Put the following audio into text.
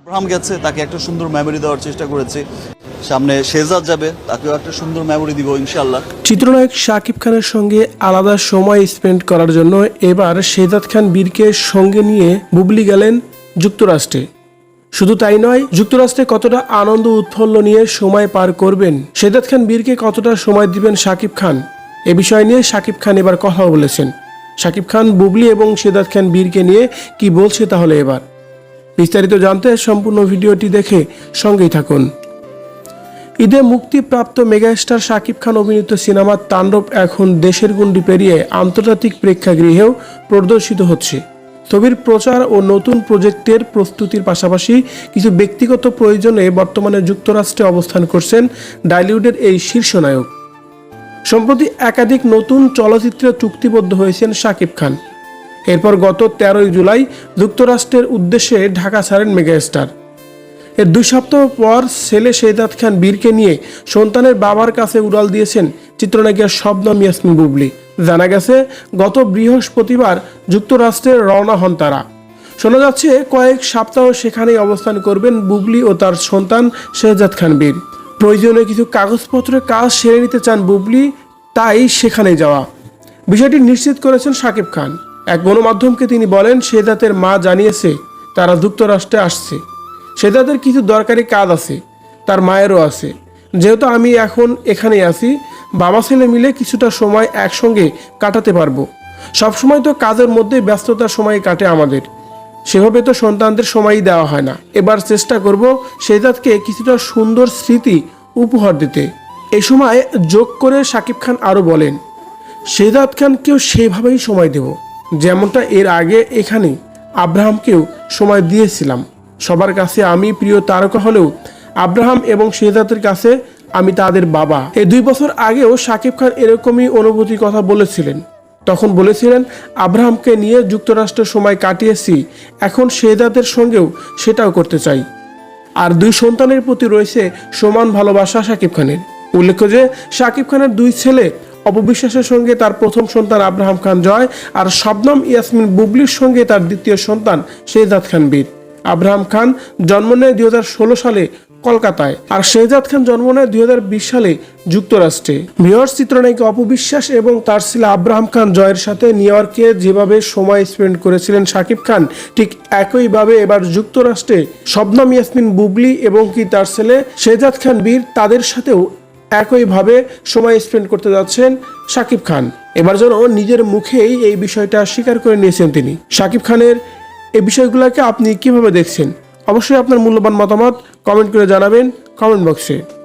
Abraham গেছে, তাকে একটা সুন্দর মেমোরি দেওয়ার চেষ্টা করেছে। সামনে শেজাদ যাবে, তাকেও একটা সুন্দর মেমোরি দিব ইনশাল্লাহ চিত্রনায়ক শাকিব খানের সঙ্গে আলাদা সময় স্পেন্ড করার জন্য এবার শেজাদ খান বীরকে সঙ্গে নিয়ে বুবলি গেলেন যুক্তরাষ্ট্রে। শুধু তাই নয়, যুক্তরাষ্ট্রে কতটা আনন্দ উৎফুল্ল নিয়ে সময় পার করবেন শেজাদ খান বীরকে কতটা সময় দিবেন শাকিব খান? এ বিষয় নিয়ে শাকিব খান এবার কথা বলেছেন। শাকিব খান, বুবলি এবং শেদাত খান বীরকে নিয়ে কি বলছে তাহলে এবার? বিস্তারিত জানতে সম্পূর্ণ ভিডিওটি দেখে সঙ্গেই থাকুন। ঈদে মুক্তিপ্রাপ্ত মেগাস্টার শাকিব খান অভিনীত সিনেমা তাণ্ডব এখন দেশের গুন্ডি পেরিয়ে আন্তর্জাতিক প্রেক্ষাগৃহেও প্রদর্শিত হচ্ছে। ছবির প্রচার ও নতুন প্রজেক্টের প্রস্তুতির পাশাপাশি কিছু ব্যক্তিগত প্রয়োজনে বর্তমানে যুক্তরাষ্ট্রে অবস্থান করছেন ডালিউডের এই শীর্ষ নায়ক। সম্প্রতি একাধিক নতুন চলচ্চিত্রে চুক্তিবদ্ধ হয়েছেন শাকিব খান। এরপর গত তেরোই জুলাই যুক্তরাষ্ট্রের উদ্দেশ্যে ঢাকা ছাড়েন মেগাস্টার। এর দুই সপ্তাহ পর ছেলে শেদাত খান বীরকে নিয়ে সন্তানের বাবার কাছে উড়াল দিয়েছেন চিত্রনায়িকা শবনম ইয়াসমিন বুবলি। জানা গেছে, গত বৃহস্পতিবার যুক্তরাষ্ট্রে রওনা হন তারা। শোনা যাচ্ছে, কয়েক সপ্তাহ সেখানেই অবস্থান করবেন বুবলি ও তার সন্তান শেহজাদ খান বীর। প্রয়োজনীয় কিছু কাগজপত্রের কাজ সেরে নিতে চান বুবলি, তাই সেখানে যাওয়া। বিষয়টি নিশ্চিত করেছেন শাকিব খান। এক গণমাধ্যমকে তিনি বলেন শেহজাদের মা জানিয়েছে, তারা যুক্তরাষ্ট্রে আসছে। সেদাদের কিছু দরকারি কাজ আছে, তার মায়েরও আছে। যেহেতু আমি এখন এখানেই আছি, বাবা ছেলে মিলে কিছুটা সময় একসঙ্গে কাটাতে পারব। সবসময় তো কাজের মধ্যে ব্যস্ততার সময় কাটে আমাদের। সেভাবে তো সন্তানদের সময়ই দেওয়া হয় না। এবার চেষ্টা করব সেদাতকে কিছুটা সুন্দর স্মৃতি উপহার দিতে। এই সময় যোগ করে শাকিব খান আরও বলেন শেদাত খানকেও সেভাবেই সময় দেব। যেমনটা এর আগে এখানে আব্রাহামকেও সময় দিয়েছিলাম। সবার কাছে আমি প্রিয় তারকা হলেও আব্রাহাম এবং শেহজাদের কাছে আমি তাদের বাবা। এই দুই বছর আগেও শাকিব খান এরকমই অনুভূতির কথা বলেছিলেন। তখন বলেছিলেন, আব্রাহামকে নিয়ে যুক্তরাষ্ট্রের সময় কাটিয়েছি, এখন শেহজাদের সঙ্গেও সেটাও করতে চাই। আর দুই সন্তানের প্রতি রয়েছে সমান ভালোবাসা শাকিব খানের। উল্লেখ্য যে শাকিব খানের দুই ছেলে অপবিশ্বাসের সঙ্গে তার প্রথম সন্তান আব্রাহাম খান জয়, আর শবনম ইয়াসমিন বুবলির সঙ্গে তার দ্বিতীয় সন্তান শেহজাদ খান বীর। আব্রাহাম খান জন্ম নেয় দুই সালে কলকাতায়, আর শেহজাদ খান জন্ম নেয় দুই সালে যুক্তরাষ্ট্রে। বৃহৎ চিত্রনায়িকা অপবিশ্বাস এবং তার ছেলে আব্রাহাম খান জয়ের সাথে নিউ ইয়র্কে যেভাবে সময় স্পেন্ড করেছিলেন শাকিব খান, ঠিক একইভাবে এবার যুক্তরাষ্ট্রে শবনম, ইয়াসমিন বুবলি এবং কি তার ছেলে শেহজাদ খান বীর তাদের সাথেও একইভাবে সময় স্পেন্ড করতে যাচ্ছেন শাকিব খান। এবার যেন নিজের মুখেই এই বিষয়টা স্বীকার করে নিয়েছেন তিনি। শাকিব খানের এই বিষয়গুলোকে আপনি কীভাবে দেখছেন? অবশ্যই আপনার মূল্যবান মতামত কমেন্ট করে জানাবেন কমেন্ট বক্সে।